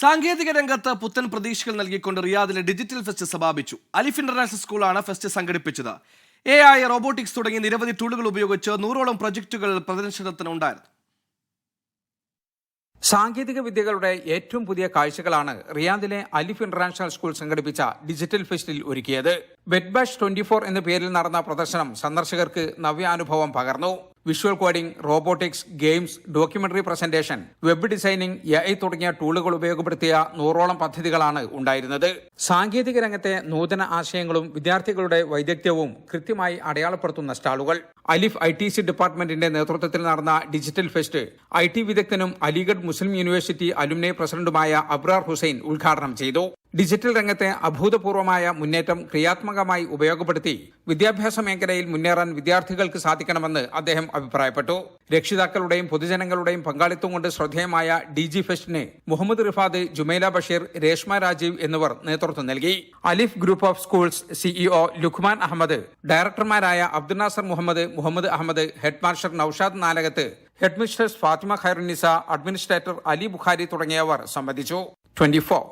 സാങ്കേതിക രംഗത്ത് പുത്തൻ പ്രതീക്ഷകൾ നൽകിക്കൊണ്ട് റിയാദിലെ ഡിജിറ്റൽ ഫെസ്റ്റ് സമാപിച്ചു. അലിഫ് ഇന്റർനാഷണൽ സ്കൂളാണ് ഫെസ്റ്റ് സംഘടിപ്പിച്ചത്. എ ഐ റോബോട്ടിക്സ് തുടങ്ങിയ നിരവധി ടൂളുകൾ ഉപയോഗിച്ച് നൂറോളം പ്രൊജക്ടുകൾ പ്രദർശനത്തിനുണ്ടായിരുന്നു. സാങ്കേതിക വിദ്യകളുടെ ഏറ്റവും പുതിയ കാഴ്ചകളാണ് റിയാദിലെ അലിഫ് ഇന്റർനാഷണൽ സ്കൂൾ സംഘടിപ്പിച്ച ഡിജിറ്റൽ ഫെസ്റ്റിൽ ഒരുക്കിയത്. വെറ്റ് ബാഷ് ട്വന്റി ഫോർ എന്ന പേരിൽ നടന്ന പ്രദർശനം സന്ദർശകർക്ക് നവ്യാനുഭവം പകർന്നു. Visual coding robotics games documentary presentation web designing A I തുടങ്ങിയ ടൂളുകൾ ഉപയോഗപ്പെടുത്തിയ നൂറോളം പദ്ധതികളാണ് ഉണ്ടായിരുന്നത്. സാങ്കേതിക രംഗത്തെ നൂതന ആശയങ്ങളും വിദ്യാർത്ഥികളുടെ വൈദഗ്ധ്യവും കൃത്യമായി അടയാളപ്പെടുത്തുന്ന സ്റ്റാളുകൾ. അലിഫ് ഐ ടി സി ഡിപ്പാർട്ട്മെന്റിന്റെ നേതൃത്വത്തിൽ നടന്ന ഡിജിറ്റൽ ഫെസ്റ്റ് ഐ ടി വിദഗ്ധനും അലിഗഡ് മുസ്ലിം യൂണിവേഴ്സിറ്റി അലുമിനെ പ്രസിഡന്റുമായ അബ്രാർ ഹുസൈൻ ഉദ്ഘാടനം ചെയ്തു. ഡിജിറ്റൽ രംഗത്തെ അഭൂതപൂർവമായ മുന്നേറ്റം ക്രിയാത്മകമായി ഉപയോഗപ്പെടുത്തി വിദ്യാഭ്യാസ മേഖലയിൽ മുന്നേറാൻ വിദ്യാർത്ഥികൾക്ക് സാധിക്കണമെന്ന് അദ്ദേഹം അഭിപ്രായപ്പെട്ടു. രക്ഷിതാക്കളുടെയും പൊതുജനങ്ങളുടെയും പങ്കാളിത്തം കൊണ്ട് ശ്രദ്ധേയമായ ഡി ജി ഫെസ്റ്റിന് മുഹമ്മദ് റിഫാദ് ജുമൈല ബഷീർ രേഷ്മ രാജീവ് എന്നിവർ നേതൃത്വം നൽകി. Alif group of schools CEO Lukhman Ahammed ഡയറക്ടർമാരായ Abdul Nasser Muhammad Muhammad Ahammed head master Noushad Nalakath head mistress Fathima Khairunisa administrator Ali Bukhari തുടങ്ങിയവർ സംബന്ധിച്ചു. Twenty four